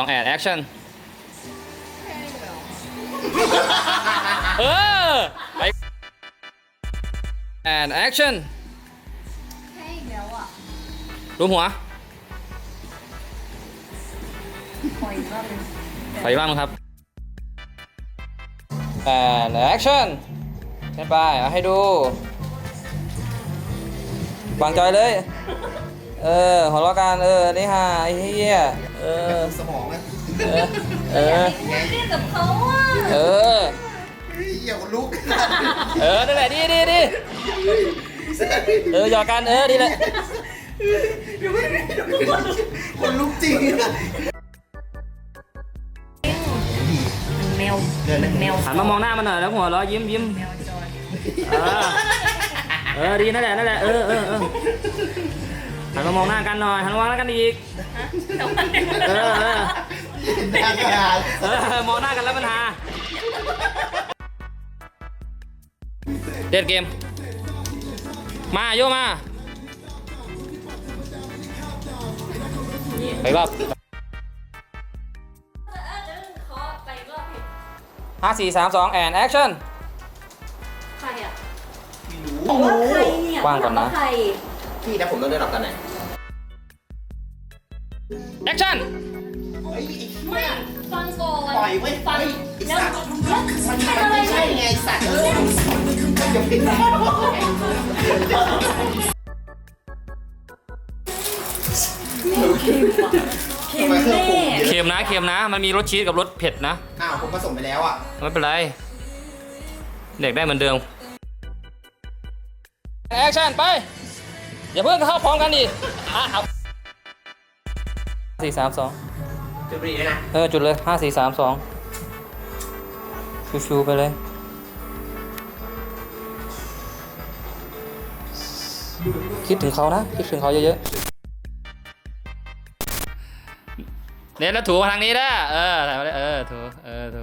ต้องแอดแอคชั่นเออไปแอนแอคชั่นแค่อีกแล้วอะรูปหัวขออีกรอบหนึงไปบ้างครับแอนแอคชั่นเช่นไปเอาให้ดูวางใจเลย เออหัวเราะกันเออนี่ฮะไอ้เหี้ยเออสมองนะเออเออเล่นกับเขาอะเออเฮ้ยอย่าลุกเออนั่นแหละดีดีดีเออหยอกกันเออดีเลยคนลุกจริงแมวแมวหันมามองหน้ามันหน่อยแล้วหัวเราะยิ้มยิ้มแมวจอยเออเออดีนั่นแหละนั่นแหละเออเออเออ หันมามองหน้ากันหน่อยหันมามองหน้ากันอีกเออเออน่าการเออมองหน้ากันแล้วปัญหาเด็ดเกม มาโยมาไปรอบห้าสี่สามสองแอนแอคชั่นใครอะโอ้โหใครเนี่ยว่างก่อนนะ ใคร พี่นะผมต้องเดินออกตอนไหน แอคชั่นเฮ้ยไม่ฟังก่อนปล่อยไว้ฟังไอ้แล้วสัตว์แล้วมันใครอะไรไม่ใช่เนี่ยไงสัตว์เอออย่าพิมพ์นะเค็มทำไมเครื่องปรุงแน่เยอะเค็มนะเค็มนะ มันมีรสชีสกับรสเผ็ดนะ อ้าวผมผสมไปแล้วอะ ไม่เป็นไร เด็กได้เหมือนเดิม แอคชั่นไป อย่าเพิ่งเข้าพร้อมกันดิอะเอา สี่สามสองจุดรีด้วยนะเออจุดเลยห้าสี่สามสองชูๆไปเลย คิดถึงเขานะ คิดถึงเขาเยอะๆเน้นแล้วถูมาทางนี้นะเออถ่ายมาเลยเออถูเออถู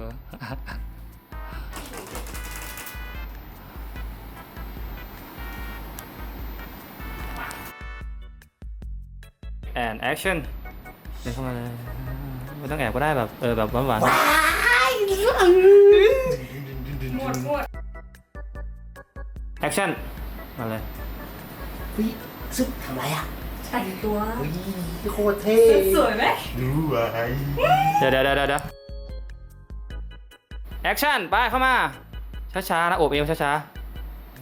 แอนแอคชั่น เดินเข้ามาเลยไม่ต้องแอบก็ได้แบบเออแบบหวานๆหมดหมดแอคชั่นมาเลยเฮ้ยซึ่งทำไรอะแต่งตัว เฮ้ยโคตรเท่สวยไหมรู้ไว้เดี๋ยวเดี๋ยวเดี๋ยวเดี๋ยวแอคชั่นไปเข้ามาช้าๆนะโอบเอวช้า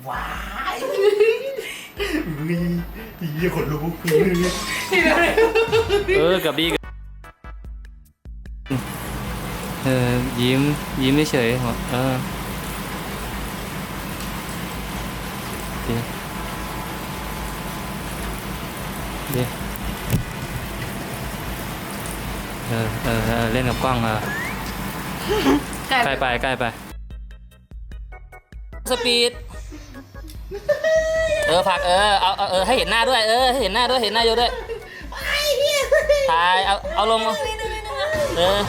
ว้าย เฮ้ยยี่ขนลุกๆเออเกับดีเกือบเออยิ้มยิ้มเฉยๆหัวเออดีดีเออเออเออเล่นกับกล้องอะใกล้ไปใกล้ไปสปีด เออผลักเออเอาเอาเออให้เห็นหน้าด้วยเออให้เห็นหน้าด้วยเห็นหน้าโยด้วยถ่ายเอาเอาลงมาเออ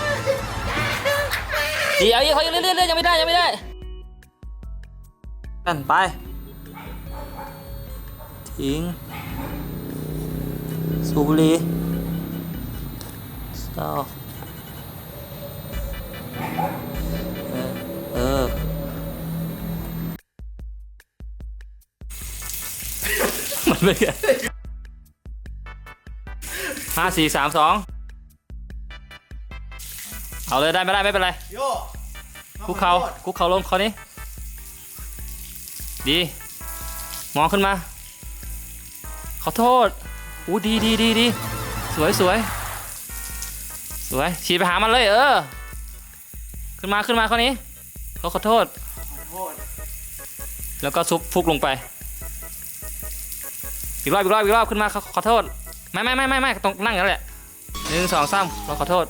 ดีเอาอีกเขายังเรื่อยๆเรื่อยๆยังไม่ได้ยังไม่ได้กันไปทิ้งสูบบุหรี่เศร้า มันไม่ไงห้าสี่สามสองเอาเลยได้ไม่ได้ไม่เป็นไรโยคุกเขาคุกเขาลงคอนี้ดี มองขึ้นมา ขอโทษอู้ดีดีดีดีสวยสวยสวยฉีดไปหามันเลย เออ ขึ้นมาขึ้นมาข้อนี้เขาขอโทษ แล้วก็ซุปฟุกลงไป อีกรอบอีกรอบอีกรอบขึ้นมาขอขอโทษ ไม่ไม่ไม่ไม่ไม่ตรงนั่งอย่างนั้นแหละหนึ่งสองสามเราขอโทษ